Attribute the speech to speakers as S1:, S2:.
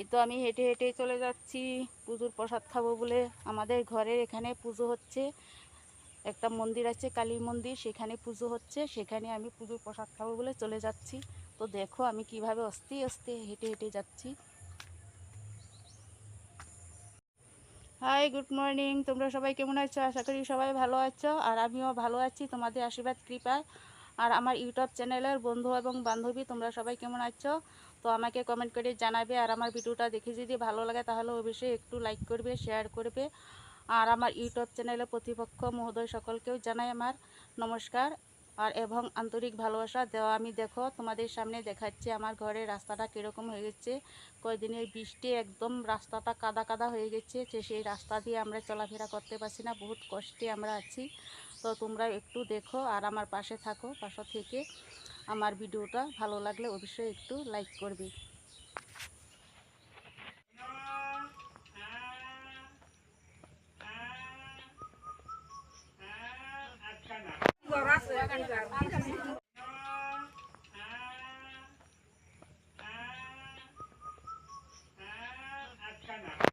S1: এই তো আমি হেঁটে হেঁটে চলে যাচ্ছি, পুজোর প্রসাদ খাব বলে। আমাদের ঘরের এখানে পুজো হচ্ছে, একটা মন্দির আছে, কালী মন্দির, সেখানে পুজো হচ্ছে, সেখানে আমি পুজোর প্রসাদ খাব বলে চলে যাচ্ছি। তো দেখো আমি কীভাবে আস্তে অস্তে হেঁটে হেঁটে যাচ্ছি। হাই গুড মর্নিং তোমরা সবাই কেমন আছো? আশা করি সবাই ভালো আছো, আর আমিও ভালো আছি। তোমাদের আশীর্বাদ, কৃপায়। আর আমার ইউটিউব চ্যানেলের বন্ধু এবং বান্ধবী, তোমরা সবাই কেমন আছো? তো আমাকে কমেন্ট করে জানাবে আর আমার ভিডিওটা দেখে যদি ভালো লাগে তাহলে অবশ্যই একটু লাইক করবে শেয়ার করবে। আর আমার ইউটিউব চ্যানেলে প্রতিপক্ষ মহোদয় সকলকেও জানাই আমার নমস্কার। আর এবং আন্তরিক ভালোবাসা দেওয়া আমি দেখো তোমাদের সামনে দেখাচ্ছি আমার ঘরের রাস্তাটা কীরকম হয়ে গেছে। কয়েকদিনের বৃষ্টি একদম রাস্তাটা কাদা কাদা হয়ে গেছে, যে সেই রাস্তা দিয়ে আমরা চলাফেরা করতে পারছি না, বহুত কষ্টে আমরা আছি। তো তোমরা একটু দেখো আর আমার পাশে থাকো, পাশে থেকে। আমার ভিডিওটা ভালো লাগলে অবশ্যই একটু লাইক করবে।